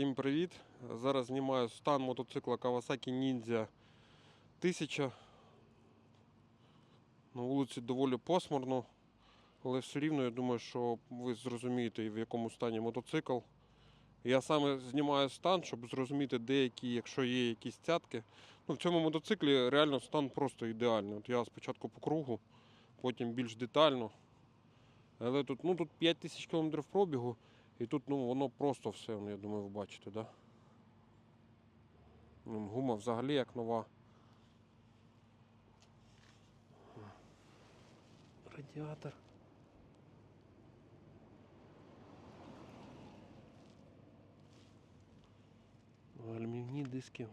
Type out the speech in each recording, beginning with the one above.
Всім привіт! Зараз знімаю стан мотоцикла Kawasaki Ninja 1000. На вулиці доволі посмурно, але все рівно я думаю, що ви зрозумієте, в якому стані мотоцикл. Я саме знімаю стан, щоб зрозуміти деякі, якщо є якісь цятки. Ну, в цьому мотоциклі реально стан просто ідеальний. От я спочатку по кругу, потім більш детально. Але тут, ну, тут 5000 км пробігу. І тут ну, воно просто все, ну, я думаю, ви бачите, да? Ну, Гума взагалі як нова. Радіатор. Алюмінні диски.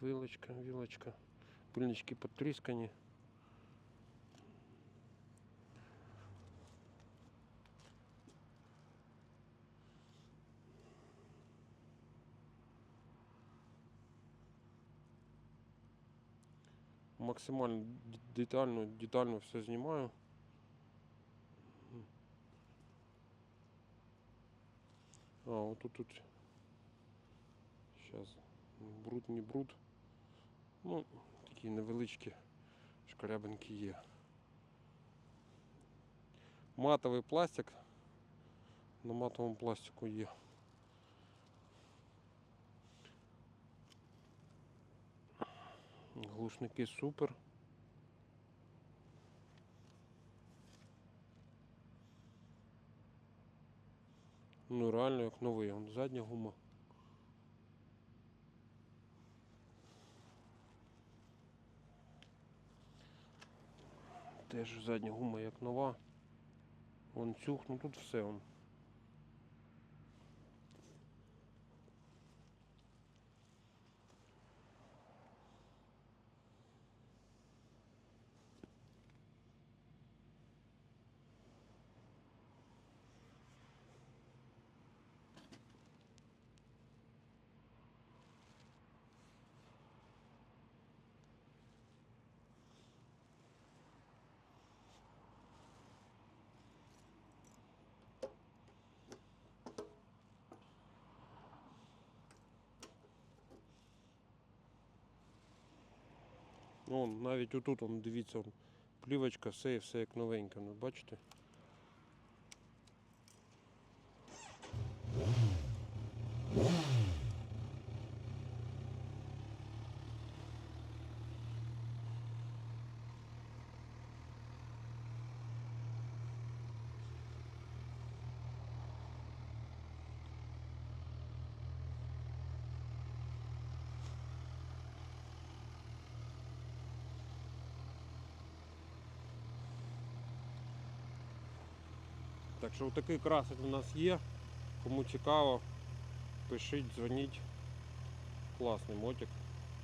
Вилочка, вилочка. Пильнички потріскані. Максимально детально, детально все знімаю. А, вот тут, тут. Сейчас. Бруд, не бруд. Ну, такі невеличкі шкарябинки є. Матовий пластик. На матовому пластику є. Глушники супер. Ну реально як новий, Вон задня гума. Теж задня гума як нова. Вон цюх, ну тут все вон. Вон, навіть отут, он, дивіться, плівочка, все, все як новеньке, ну бачите? Так що такий красик у нас є. Кому цікаво, пишіть, дзвоніть. Класний мотик.